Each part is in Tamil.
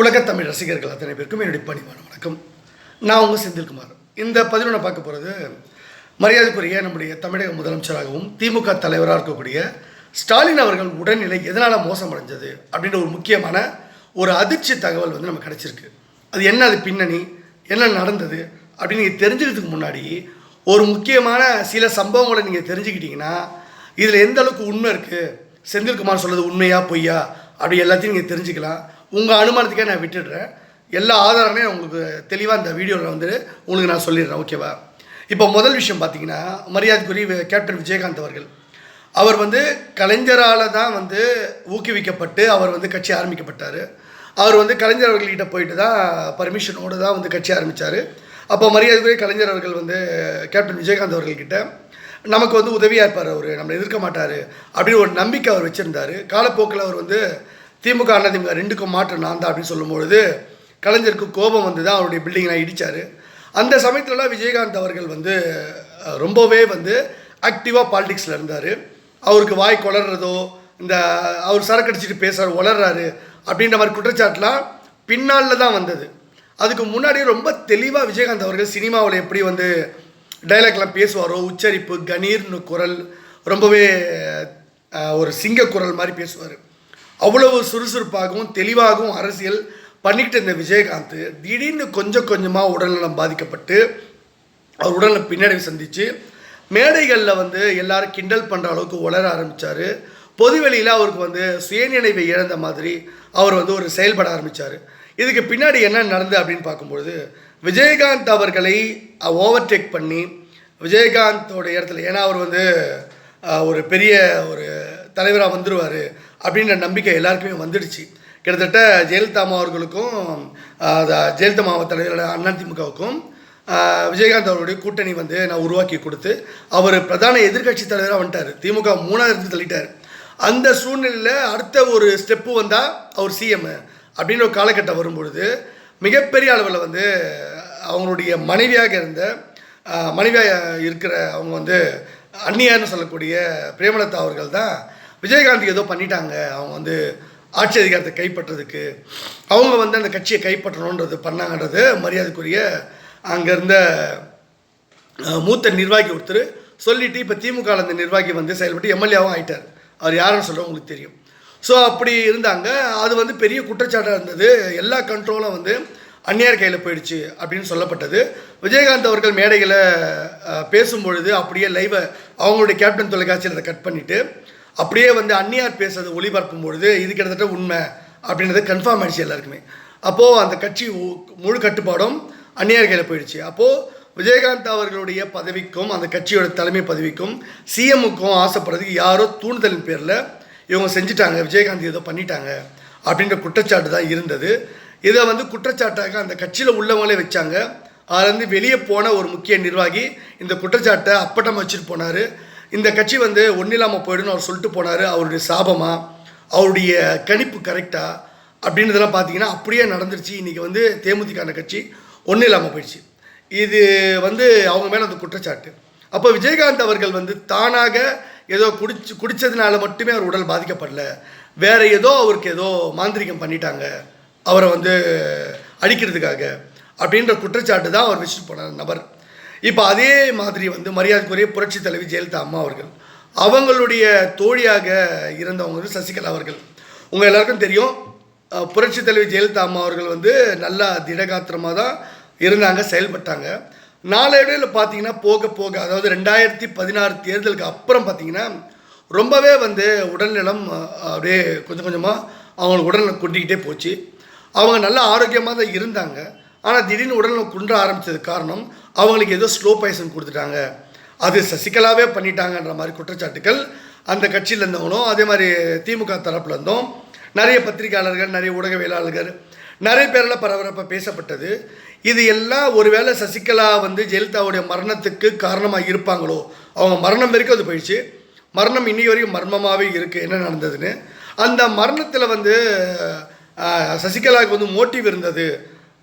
உலகத் தமிழ் ரசிகர்கள் அத்தனை பேருக்கும் என்னுடைய பணிவான வணக்கம். நான் உங்கள் செந்தில்குமார். இந்த பதினொன்று பார்க்க போகிறது மரியாதைக்குரிய நம்முடைய தமிழக முதலமைச்சராகவும் திமுக தலைவராக இருக்கக்கூடிய ஸ்டாலின் அவர்கள் உடல்நிலை எதனால் மோசமடைஞ்சது அப்படின்ற ஒரு முக்கியமான ஒரு அதிர்ச்சி தகவல் வந்து நமக்கு கிடச்சிருக்கு. அது என்ன அது பின்னணி என்ன நடந்தது அப்படின்னு நீங்கள் தெரிஞ்சுக்கிறதுக்கு முன்னாடி ஒரு முக்கியமான சில சம்பவங்களை நீங்கள் தெரிஞ்சுக்கிட்டீங்கன்னா இதில் எந்த அளவுக்கு உண்மை இருக்குது செந்தில்குமார் சொல்கிறது உண்மையா பொய்யா அப்படி எல்லாத்தையும் நீங்கள் தெரிஞ்சுக்கலாம். உங்கள் அனுமானத்துக்கே நான் விட்டுடுறேன். எல்லா ஆதாரமே உங்களுக்கு தெளிவாக இந்த வீடியோவில் வந்து உங்களுக்கு நான் சொல்லிடுறேன் ஓகேவா இப்போ முதல் விஷயம் பார்த்தீங்கன்னா மரியாதைக்குரிய கேப்டன் விஜயகாந்த் அவர்கள். அவர் வந்து கலைஞரால் தான் வந்து ஊக்குவிக்கப்பட்டு அவர் வந்து கட்சி ஆரம்பிக்கப்பட்டார். அவர் வந்து கலைஞர் அவர்கள்கிட்ட போயிட்டு தான் பர்மிஷனோடு தான் வந்து கட்சி ஆரம்பித்தார் அப்போ மரியாதைக்குரிய கலைஞர் அவர்கள் வந்து கேப்டன் விஜயகாந்த் அவர்கள்கிட்ட நமக்கு வந்து உதவியாக இருப்பார் அவர் நம்மளை எதிர்க்க மாட்டார் அப்படின்னு ஒரு நம்பிக்கை அவர் வச்சுருந்தார். காலப்போக்கில் அவர் வந்து திமுக அதிமுக ரெண்டுக்கும் மாற்றம் நான் தான் அப்படின்னு சொல்லும்பொழுது கலைஞருக்கு கோபம் வந்து தான் அவருடைய பில்டிங்லாம் இடித்தார் அந்த சமயத்துலலாம் விஜயகாந்த் அவர்கள் வந்து ரொம்பவே வந்து ஆக்டிவாக பாலிடிக்ஸில் இருந்தார். அவருக்கு வாய் கொளறதோ இந்த அவர் சரக்கு அடிச்சிட்டு பேசுகிறார் வளர்றாரு அப்படின்ற மாதிரி குற்றச்சாட்டுலாம் பின்னாளில் தான் வந்தது. அதுக்கு முன்னாடியே ரொம்ப தெளிவாக விஜயகாந்த் அவர்கள் சினிமாவில் எப்படி வந்து டைலாக்லாம் பேசுவாரோ உச்சரிப்பு கணீர்னு குரல் ரொம்பவே ஒரு சிங்க குரல் மாதிரி பேசுவார். அவ்வளவு சுறுசுறுப்பாகவும் தெளிவாகவும் அரசியல் பண்ணிக்கிட்டு இருந்த விஜயகாந்த் திடீர்னு கொஞ்சம் கொஞ்சமாக உடல்நலம் பாதிக்கப்பட்டு அவர் உடல்நல பின்னடைவு சந்தித்து மேடைகளில் வந்து எல்லாரும் கிண்டல் பண்ணுற அளவுக்கு உளர ஆரம்பித்தார் பொதுவெளியில் அவருக்கு வந்து சுயநினைவை இழந்த மாதிரி அவர் வந்து ஒரு செயல்பட ஆரம்பித்தார் இதுக்கு பின்னாடி என்ன நடந்தது அப்படின்னு பார்க்கும்பொழுது விஜயகாந்த் அவர்களை ஓவர்டேக் பண்ணி விஜயகாந்தோட இடத்துல ஏன்னா அவர் வந்து ஒரு பெரிய ஒரு தலைவராக வந்துடுவார் அப்படின்ற நம்பிக்கை எல்லாருக்குமே வந்துடுச்சு. கிட்டத்தட்ட ஜெயலலிதா அம்மா அவர்களுக்கும் ஜெயலலிதா மாவட்ட தலைவர் அதிமுகவுக்கும் விஜயகாந்த் அவருடைய கூட்டணி வந்து நான் உருவாக்கி கொடுத்து அவர் பிரதான எதிர்க்கட்சி தலைவராக வந்துட்டார். திமுக மூணாவது இடத்துக்கு தள்ளிட்டார். அந்த சூழ்நிலையில் அடுத்த ஒரு ஸ்டெப்பு வந்தால் அவர் சிஎம் அப்படின்னு ஒரு காலகட்டம் வரும்பொழுது மிகப்பெரிய அளவில் வந்து அவங்களுடைய மனைவியாக இருந்த மனைவியாக இருக்கிற அவங்க வந்து அந்நியார்னு சொல்லக்கூடிய பிரேமலதா அவர்கள் தான் விஜயகாந்த் ஏதோ பண்ணிட்டாங்க. அவங்க வந்து ஆட்சி அதிகாரத்தை கைப்பற்றதுக்கு. அவங்க வந்து அந்த கட்சியை கைப்பற்றணுன்றது பண்ணாங்கன்றது மரியாதைக்குரிய அங்கே இருந்த மூத்த நிர்வாகி ஒருத்தர் சொல்லிட்டு இப்போ திமுக அந்த நிர்வாகி வந்து செயல்பட்டு எம்எல்ஏவும் ஆயிட்டார். அவர் யாருன்னு சொல்ல உங்களுக்கு தெரியும். ஸோ அப்படி இருந்தாங்க. அது வந்து பெரிய குற்றச்சாட்டாக இருந்தது. எல்லா கண்ட்ரோலும் வந்து அந்நியார் கையில் போயிடுச்சு அப்படின்னு சொல்லப்பட்டது. விஜயகாந்த் அவர்கள் மேடைகளை பேசும்பொழுது அப்படியே லைவை அவங்களுடைய கேப்டன் தொலைக்காட்சியில் அதை கட் பண்ணிவிட்டு அப்படியே வந்து அந்நியார் பேசுறது ஒளிபரப்பும் பொழுது இது கிட்டத்தட்ட உண்மை அப்படின்றது கன்ஃபார்ம் ஆயிடுச்சு எல்லாருக்குமே. அப்போது அந்த கட்சி முழு கட்டுப்பாடும் அந்நியார் கையில் போயிடுச்சு. அப்போது விஜயகாந்த் அவர்களுடைய பதவிக்கும் அந்த கட்சியோட தலைமை பதவிக்கும் சிஎம்முக்கும் ஆசைப்படுறதுக்கு யாரோ தூண்டுதலின் பேரில் இவங்க செஞ்சிட்டாங்க விஜயகாந்த் ஏதோ பண்ணிட்டாங்க அப்படின்ற குற்றச்சாட்டு தான் இருந்தது. இதை வந்து குற்றச்சாட்டாக அந்த கட்சியில் உள்ளவங்களே வச்சாங்க. அதுலேருந்து வெளியே போன ஒரு முக்கிய நிர்வாகி இந்த குற்றச்சாட்டை அப்பட்டம் வச்சுட்டு போனார். இந்த கட்சி வந்து ஒன்றும் இல்லாமல் போயிடுன்னு அவர் சொல்லிட்டு போனார். அவருடைய சாபமாக அவருடைய கணிப்பு கரெக்டாக அப்படின்றதெல்லாம் பார்த்தீங்கன்னா அப்படியே நடந்துருச்சு. இன்றைக்கி வந்து தேமுதிகான கட்சி ஒன்றும் இல்லாமல் போயிடுச்சு. இது வந்து அவங்க மேலே அந்த குற்றச்சாட்டு. அப்போ விஜயகாந்த் அவர்கள் வந்து தானாக ஏதோ குடிச்சு குடித்ததுனால மட்டுமே அவர் உடல் பாதிக்கப்படல. வேற ஏதோ அவருக்கு ஏதோ மாந்திரிகம் பண்ணிட்டாங்க. அவரை வந்து அடிக்கிறதுக்காக. அப்படின்ற குற்றச்சாட்டு தான் அவர் வச்சுட்டு போன நபர். இப்போ அதே மாதிரி வந்து மரியாதைக்குரிய புரட்சி தலைவி ஜெயலலிதா அம்மா அவர்கள் அவங்களுடைய தோழியாக இருந்தவங்க வந்து சசிகலா அவர்கள். உங்கள் எல்லாருக்கும் தெரியும் புரட்சி தலைவி ஜெயலலிதா அம்மா அவர்கள் வந்து நல்லா திடகாத்திரமாக தான் இருந்தாங்க செயல்பட்டாங்க. நாளடைவில் பார்த்தீங்கன்னா போக போக அதாவது ரெண்டாயிரத்தி பதினாறு தேர்தலுக்கு அப்புறம் பார்த்தீங்கன்னா ரொம்பவே வந்து உடல்நலம் அப்படியே கொஞ்சம் கொஞ்சமாக அவங்களுக்கு உடல்நலம் கொட்டிக்கிட்டே போச்சு. அவங்க நல்லா ஆரோக்கியமாக தான் இருந்தாங்க. ஆனால் திடீர்னு உடல் குன்ற ஆரம்பித்தது காரணம் அவங்களுக்கு ஏதோ ஸ்லோ பாய்சன் கொடுத்துட்டாங்க. அது சசிகலாவே பண்ணிட்டாங்கன்ற மாதிரி குற்றச்சாட்டுகள் அந்த கட்சியில் இருந்தவங்களும் அதே மாதிரி திமுக தரப்புல இருந்தும் நிறைய பத்திரிகையாளர்கள் நிறைய ஊடகவியலாளர்கள் நிறைய பேரில் பரபரப்பாக பேசப்பட்டது. இது எல்லாம் ஒருவேளை சசிகலா வந்து ஜெயலலிதாவுடைய மரணத்துக்கு காரணமாக இருப்பாங்களோ? அவங்க மரணம் வரைக்கும் அது போயிடுச்சு. மரணம் இன்னி வரைக்கும் மர்மமாகவே இருக்குது என்ன நடந்ததுன்னு அந்த மரணத்தில் வந்து சசிகலாவுக்கு வந்து மோட்டிவ் இருந்தது.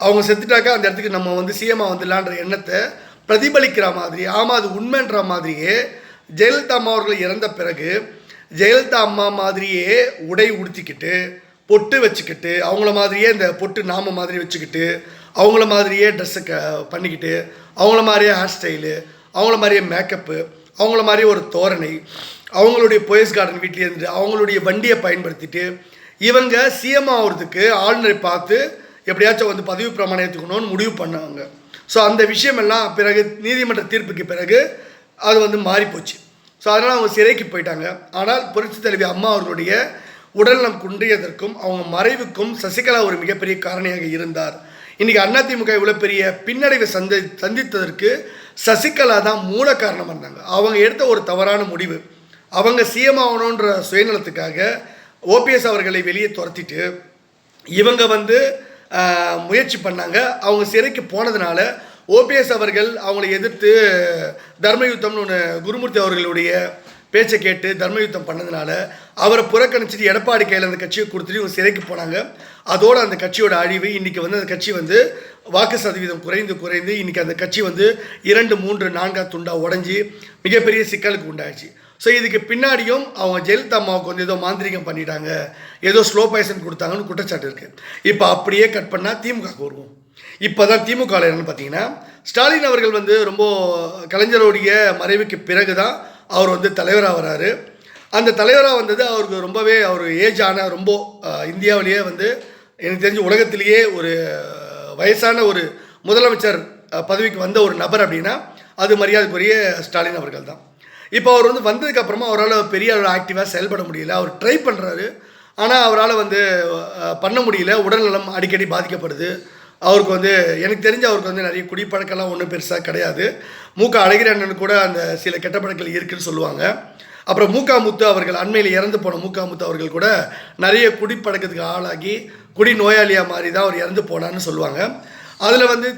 அவங்க செத்துட்டாக்கா அந்த இடத்துக்கு நம்ம வந்து சிஎம்மாக வந்துடலான்ற எண்ணத்தை பிரதிபலிக்கிற மாதிரி ஆமாம் அது உண்மைன்ற மாதிரியே ஜெயலலிதா அம்மா அவர்கள் இறந்த பிறகு ஜெயலலிதா அம்மா மாதிரியே உடை உடுத்திக்கிட்டு பொட்டு வச்சுக்கிட்டு அவங்கள மாதிரியே இந்த பொட்டு நாம மாதிரி வச்சுக்கிட்டு அவங்கள மாதிரியே ட்ரெஸ்ஸு க பண்ணிக்கிட்டு அவங்கள மாதிரியே ஹேர் ஸ்டைலு அவங்கள மாதிரியே மேக்கப்பு அவங்கள மாதிரியே ஒரு தோரணை அவங்களுடைய போயஸ் கார்டன் வீட்டிலேருந்து அவங்களுடைய வண்டியை பயன்படுத்திட்டு இவங்க சிஎம் ஆகிறதுக்கு ஆளுநரை பார்த்து எப்படியாச்சும் வந்து பதவி பிரமாணம் ஏற்றுக்கணும்னு முடிவு பண்ணாங்க. ஸோ அந்த விஷயமெல்லாம் பிறகு நீதிமன்ற தீர்ப்புக்கு பிறகு அது வந்து மாறிப்போச்சு. ஸோ அதனால் அவங்க சிறைக்கு போயிட்டாங்க. ஆனால் புரட்சி தலைவி அம்மா அவர்களுடைய உடல்நலம் குன்றியதற்கும் அவங்க மறைவுக்கும் சசிகலா ஒரு மிகப்பெரிய காரணியாக இருந்தார். இன்றைக்கி அதிமுக இவ்வளோ பெரிய பின்னடைவை சந்தி சந்தித்ததற்கு சசிகலா தான் மூல காரணமாக இருந்தாங்க. அவங்க எடுத்த ஒரு தவறான முடிவு. அவங்க சிஎம் ஆகணுன்ற சுயநலத்துக்காக ஓபிஎஸ் அவர்களை வெளியே துரத்திட்டு இவங்க வந்து முயற்சி பண்ணாங்க. அவங்க சிறைக்கு போனதுனால ஓபிஎஸ் அவர்கள் அவங்களை எதிர்த்து தர்மயுத்தம்னு ஒன்று குருமூர்த்தி அவர்களுடைய பேச்சை கேட்டு தர்மயுத்தம் பண்ணதுனால அவரை புறக்கணிச்சிட்டு எடப்பாடி கையில் அந்த கட்சியை கொடுத்துட்டு இவங்க சிறைக்கு போனாங்க. அதோட அந்த கட்சியோட அழிவு இன்றைக்கி வந்து அந்த கட்சி வந்து வாக்கு சதவீதம் குறைந்து குறைந்து இன்றைக்கி அந்த கட்சி வந்து இரண்டு மூன்று நான்கா துண்டாக உடஞ்சி மிகப்பெரிய சிக்கலுக்கு உண்டாச்சு ஸோ இதுக்கு பின்னாடியும் அவங்க ஜெயலலிதா அம்மாவுக்கு வந்து ஏதோ மாந்திரிகம் பண்ணிட்டாங்க. ஏதோ ஸ்லோ பாய்சன் கொடுத்தாங்கன்னு குற்றச்சாட்டு இருக்குது இப்போ அப்படியே கட் பண்ணால் திமுக வருவோம். இப்போ தான் திமுக என்னன்னு பார்த்தீங்கன்னா ஸ்டாலின் அவர்கள் வந்து ரொம்ப கலைஞருடைய மறைவுக்கு பிறகு தான் அவர் வந்து தலைவராக வராரு. அந்த தலைவராக வந்தது அவருக்கு ரொம்பவே அவர் ஏஜ் ஆன ரொம்ப இந்தியாவிலேயே வந்து எனக்கு தெரிஞ்சு உலகத்திலேயே ஒரு வயசான ஒரு முதலமைச்சர் பதவிக்கு வந்த ஒரு நபர் அப்படின்னா அது மரியாதைக்குரிய ஸ்டாலின் அவர்கள் தான் இப்போ அவர் வந்து வந்ததுக்கு அப்புறமா அவரால் பெரிய ஒரு ஆக்டிவாக செயல்பட முடியல. அவர் ட்ரை பண்ணுறாரு ஆனால் அவரால் வந்து பண்ண முடியல. உடல்நலம் அடிக்கடி பாதிக்கப்படுது. அவருக்கு வந்து எனக்கு தெரிஞ்ச அவருக்கு வந்து நிறைய குடிப்பழக்கம்லாம் ஒன்றும் பெருசாக கிடையாது. மூக்கா அழகிரி அண்ணன் கூட அந்த சில கெட்ட பழக்கங்கள் இருக்குன்னு சொல்லுவாங்க. அப்புறம் மூக்கா முத்து அவர்கள் அண்மையில் இறந்து போன மூக்கா முத்து அவர்கள் கூட நிறைய குடிப்பழக்கத்துக்கு ஆளாகி குடி நோயாளியாக மாதிரி தான் அவர் இறந்து போனான்னு சொல்லுவாங்க. அதில் வந்து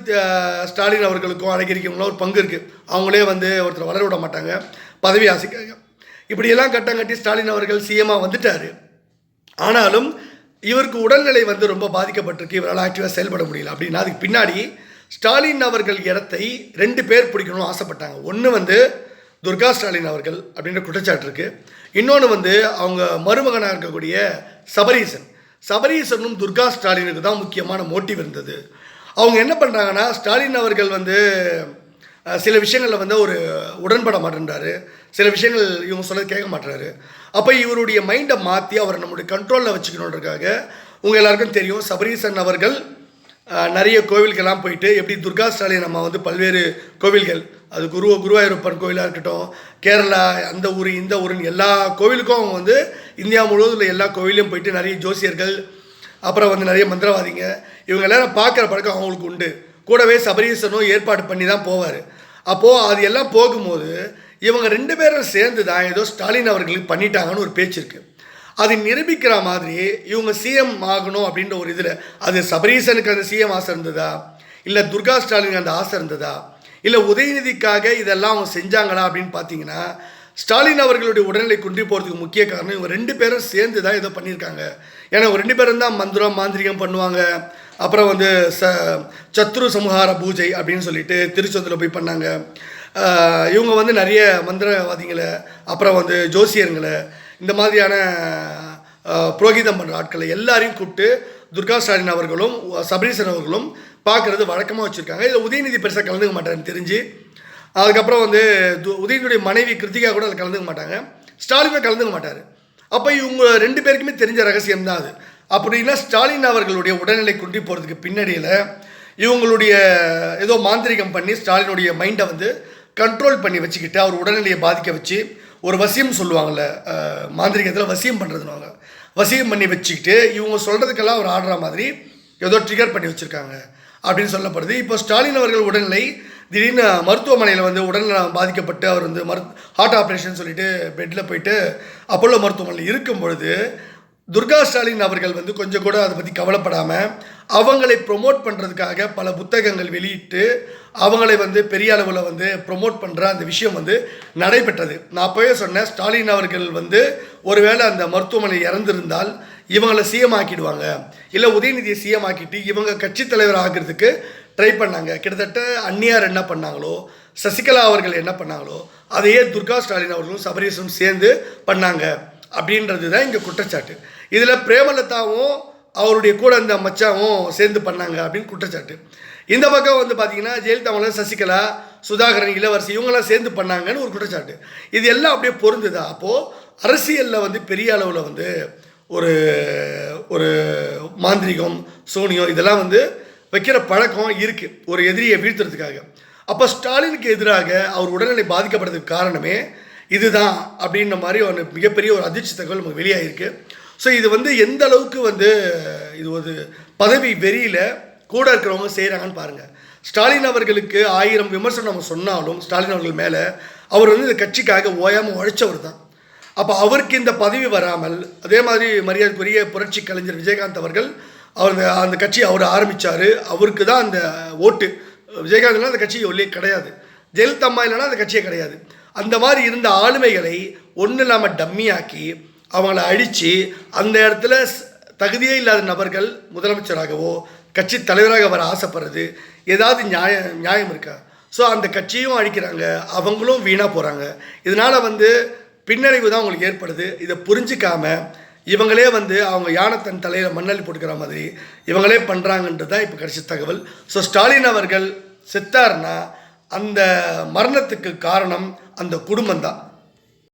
ஸ்டாலின் அவர்களுக்கும் அழகிரிக்கும் ஒரு பங்கு இருக்குது அவங்களே வந்து ஒருத்தர் வளர விட மாட்டாங்க. பதவி ஆசைக்காக. இப்படியெல்லாம் கட்டம் கட்டி ஸ்டாலின் அவர்கள் சிஎம்மாக வந்துட்டார். ஆனாலும் இவருக்கு உடல்நிலை வந்து ரொம்ப பாதிக்கப்பட்டிருக்கு. இவரால் ஆக்டிவாக செயல்பட முடியல. அப்படின்னா அதுக்கு பின்னாடி ஸ்டாலின் அவர்கள் இடத்தை ரெண்டு பேர் பிடிக்கணும்னு ஆசைப்பட்டாங்க. ஒன்று வந்து துர்கா ஸ்டாலின் அவர்கள் அப்படின்ற குற்றச்சாட்டு இருக்குது இன்னொன்று வந்து அவங்க மருமகனாக இருக்கக்கூடிய சபரீசன். சபரீசனும் துர்கா ஸ்டாலினுக்கு தான் முக்கியமான மோட்டிவ் இருந்தது. அவங்க என்ன பண்ணுறாங்கன்னா ஸ்டாலின் அவர்கள் வந்து சில விஷயங்களில் வந்து ஒரு உடன்பட மாட்டேன்றாரு. சில விஷயங்கள் இவங்க சொல்ல கேட்க மாட்டுறாரு அப்போ இவருடைய மைண்டை மாற்றி அவரை நம்முடைய கண்ட்ரோலில் வச்சுக்கணுன்றதுக்காக உங்கள் எல்லாருக்கும் தெரியும் சபரீசன் அவர்கள் நிறைய கோவில்கள்லாம் போயிட்டு எப்படி துர்கா ஸ்டாலின் நம்ம வந்து பல்வேறு கோவில்கள் அது குரு குருவாயூரப்பன் கோவிலாக இருக்கட்டும் கேரளா அந்த ஊர் இந்த ஊருன்னு எல்லா கோவிலுக்கும் அவங்க வந்து இந்தியா முழுவதும் உள்ள எல்லா கோவிலையும் போயிட்டு நிறைய ஜோசியர்கள் அப்புறம் வந்து நிறைய மந்திரவாதிங்க இவங்க எல்லாரும் பார்க்குற பழக்கம் அவங்களுக்கு உண்டு. கூடவே சபரீசனும் ஏற்பாடு பண்ணி தான் போவார். அப்போது அது எல்லாம் போகும்போது இவங்க ரெண்டு பேரும் சேர்ந்து தான் ஏதோ ஸ்டாலின் அவர்களுக்கு பண்ணிட்டாங்கன்னு ஒரு பேச்சு இருக்குது அது நிரூபிக்கிற மாதிரி இவங்க சிஎம் ஆகணும் அப்படின்ற ஒரு இதில் அது சபரீசனுக்கு அந்த சிஎம் ஆசை இருந்ததா? இல்லை துர்கா ஸ்டாலினுக்கு அந்த ஆசை இருந்ததா? இல்லை உதயநிதிக்காக இதெல்லாம் அவங்க செஞ்சாங்களா அப்படின்னு பார்த்தீங்கன்னா ஸ்டாலின் அவர்களுடைய உடல்நிலை குன்றி போகிறதுக்கு முக்கிய காரணம் இவங்க ரெண்டு பேரும் சேர்ந்து தான் இதை பண்ணியிருக்காங்க. ஏன்னா இவங்க ரெண்டு பேரும் தான் மந்திரம் மாந்திரிகம் பண்ணுவாங்க. அப்புறம் வந்து ச சத்ரு சமுகார பூஜை அப்படின்னு சொல்லிட்டு திருச்செந்தூரில் போய் பண்ணாங்க. இவங்க வந்து நிறைய மந்திரவாதிகளை அப்புறம் வந்து ஜோசியர்களை இந்த மாதிரியான புரோகிதம் பண்ணுற ஆட்களை எல்லாரையும் கூப்பிட்டு துர்கா ஸ்டாலின் அவர்களும் சபரீசன் அவர்களும் பார்க்குறது வழக்கமாக வச்சுருக்காங்க. இதில் உதயநிதி பெருசாக கலந்துக்க மாட்டாருன்னு தெரிஞ்சு அதுக்கப்புறம் வந்து து- உதயநிதியுடைய மனைவி கிருத்திகா கூட அதில் கலந்துக்க மாட்டாங்க. ஸ்டாலினும் கலந்துக்க மாட்டார். அப்போ இவங்க ரெண்டு பேருக்குமே தெரிஞ்ச ரகசியம் தான் அது. அப்படின்னா ஸ்டாலின் அவர்களுடைய உடல்நிலை குன்றி போகிறதுக்கு பின்னணியில் இவங்களுடைய ஏதோ மாந்திரிகம் பண்ணி ஸ்டாலினுடைய மைண்டை வந்து கண்ட்ரோல் பண்ணி வச்சுக்கிட்டு அவர் உடல்நிலையை பாதிக்க வச்சு ஒரு வசியம் சொல்லுவாங்கள்ல மாந்திரிகத்தில் வசியம் பண்ணுறதுனாங்க வசியம் பண்ணி வச்சுக்கிட்டு இவங்க சொல்கிறதுக்கெல்லாம் அவர் ஆடுற மாதிரி ஏதோ ட்ரிகர் பண்ணி வச்சுருக்காங்க அப்படின்னு சொல்லப்படுது. இப்போ ஸ்டாலின் அவர்கள் உடல்நிலை திடீர்னு மருத்துவமனையில் வந்து உடல்நலம் பாதிக்கப்பட்டு அவர் வந்து மரு ஹார்ட் ஆப்ரேஷன் சொல்லிட்டு பெட்டில் போயிட்டு அப்போலோ மருத்துவமனையில் இருக்கும் பொழுது துர்கா ஸ்டாலின் அவர்கள் வந்து கொஞ்சம் கூட அதை பற்றி கவலைப்படாமல் அவங்களை ப்ரொமோட் பண்ணுறதுக்காக பல புத்தகங்கள் வெளியிட்டு அவங்களை வந்து பெரிய அளவில் வந்து ப்ரொமோட் பண்ணுற அந்த விஷயம் வந்து நடைபெற்றது. நான் அப்போவே சொன்னேன் ஸ்டாலின் அவர்கள் வந்து ஒருவேளை அந்த மருத்துவமனை இறந்திருந்தால் இவங்களை சிஎம் ஆக்கிடுவாங்க. இல்லை உதயநிதியை சிஎம் ஆக்கிட்டு இவங்க கட்சி தலைவர் ஆகிறதுக்கு ட்ரை பண்ணாங்க. கிட்டத்தட்ட அந்நியார் என்ன பண்ணாங்களோ சசிகலா அவர்கள் என்ன பண்ணாங்களோ அதையே துர்கா ஸ்டாலின் அவர்களும் சபரீசனும் சேர்ந்து பண்ணாங்க. அப்படின்றது தான் இங்கே குற்றச்சாட்டு. இதில் பிரேமலதாவும் அவருடைய கூட இந்த மச்சாவும் சேர்ந்து பண்ணாங்க அப்படின்னு குற்றச்சாட்டு. இந்த பக்கம் வந்து பார்த்தீங்கன்னா ஜெயலலிதாவில் சசிகலா சுதாகரன் இளவரசி இவங்கெல்லாம் சேர்ந்து பண்ணாங்கன்னு ஒரு குற்றச்சாட்டு. இது எல்லாம் அப்படியே பொருந்துதா? அப்போது அரசியலில் வந்து பெரிய அளவில் வந்து ஒரு ஒரு மாந்திரிகம் சோனியம் இதெல்லாம் வந்து வைக்கிற பழக்கம் இருக்குது ஒரு எதிரியை வீழ்த்துறதுக்காக. அப்போ ஸ்டாலினுக்கு எதிராக அவர் உடல்நிலை பாதிக்கப்படுறதுக்கு காரணமே இதுதான் அப்படின்ற மாதிரி ஒரு மிகப்பெரிய ஒரு அதிர்ச்சி தகவல் நமக்கு வெளியாகிருக்கு ஸோ இது வந்து எந்த அளவுக்கு வந்து இது ஒரு பதவி வெறியில் கூட இருக்கிறவங்க செய்கிறாங்கன்னு பாருங்கள் ஸ்டாலின் அவர்களுக்கு ஆயிரம் விமர்சனம் நம்ம சொன்னாலும் ஸ்டாலின் அவர்கள் மேலே அவர் வந்து இந்த கட்சிக்காக ஓயாமல் உழைச்சவர் தான். அப்போ அவருக்கு இந்த பதவி வராமல் அதே மாதிரி மரியாதைக்குரிய புரட்சி கலைஞர் விஜயகாந்த் அவர்கள் அவர் அந்த கட்சி அவர் ஆரம்பித்தார் அவருக்கு தான் அந்த ஓட்டு. விஜயகாந்த்லாம் அந்த கட்சி ஒல்லியே கிடையாது. ஜெயலலிதா அம்மா இல்லைன்னா அந்த கட்சியே கிடையாது. அந்த மாதிரி இருந்த ஆளுமைகளை ஒன்றும் இல்லாமல் டம்மியாக்கி அவங்கள அழித்து அந்த இடத்துல தகுதியே இல்லாத நபர்கள் முதலமைச்சராகவோ கட்சி தலைவராக வர ஆசைப்படுறது ஏதாவது நியாயம் நியாயம் இருக்கா? ஸோ அந்த கட்சியும் அழிக்கிறாங்க. அவங்களும் வீணாக போகிறாங்க இதனால் வந்து பின்னடைவு தான் அவங்களுக்கு ஏற்படுது. இதை புரிஞ்சிக்காமல் இவங்களே வந்து அவங்க யானை தன் தலையில் மண்ணள்ளி போட்டுக்கிற மாதிரி இவங்களே பண்ணுறாங்கன்றது தான் இப்போ கடைசி தகவல். ஸோ ஸ்டாலின் அவர்கள் செத்தார்னா அந்த மரணத்துக்கு காரணம் அந்த குடும்பம் தான்